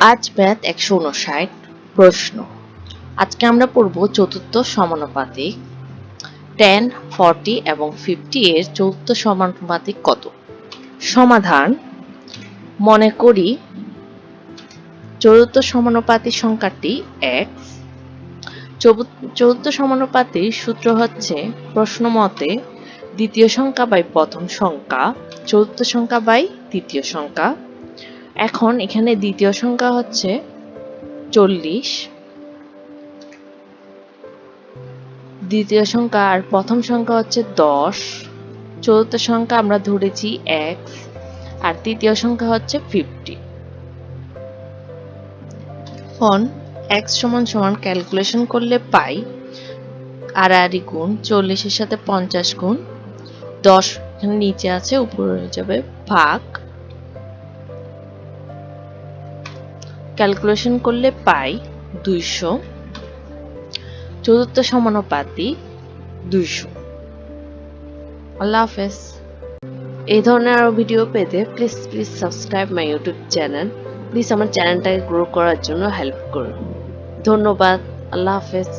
আজ ম্যাথ একশো উনষাট প্রশ্ন। আজকে আমরা পড়ব চতুর্থ সমানুপাতিক। টেন ফর্টি এবং ফিফটি এর চতুর্থ সমানুপাতিক কত? সমাধান মনে করি চতুর্থ সমানুপাতিক সংখ্যাটি এক্স চতুর্থ সমানুপাতির সূত্র হচ্ছে প্রশ্ন মতে দ্বিতীয় সংখ্যা বাই প্রথম সংখ্যা, চতুর্থ সংখ্যা বাই তৃতীয় সংখ্যা। এখন এখানে দ্বিতীয় সংখ্যা হচ্ছে চল্লিশ। দ্বিতীয় সংখ্যা আর প্রথম সংখ্যা হচ্ছে দশ। চতুর্থ সংখ্যা আমরা ধরেছি এক আর তৃতীয় সংখ্যা হচ্ছে ফিফটি এখন এক্স সমান সমান ক্যালকুলেশন করলে পাই আর আড়াআড়ি গুণ চল্লিশের সাথে পঞ্চাশ গুণ দশ। এখানে নিচে আছে, উপরে হয়ে যাবে ভাগ। ক্যালকুলেশন করলে পাই দুইশো, চতুর্থ সমানুপাতি দুইশো। আল্লাহ হাফেজ। এই ধরনের আরও ভিডিও পেতে please please subscribe my YouTube channel please আমার চ্যানেলটাকে গ্রো করার জন্য হেল্প করুন। ধন্যবাদ। আল্লাহ হাফেজ।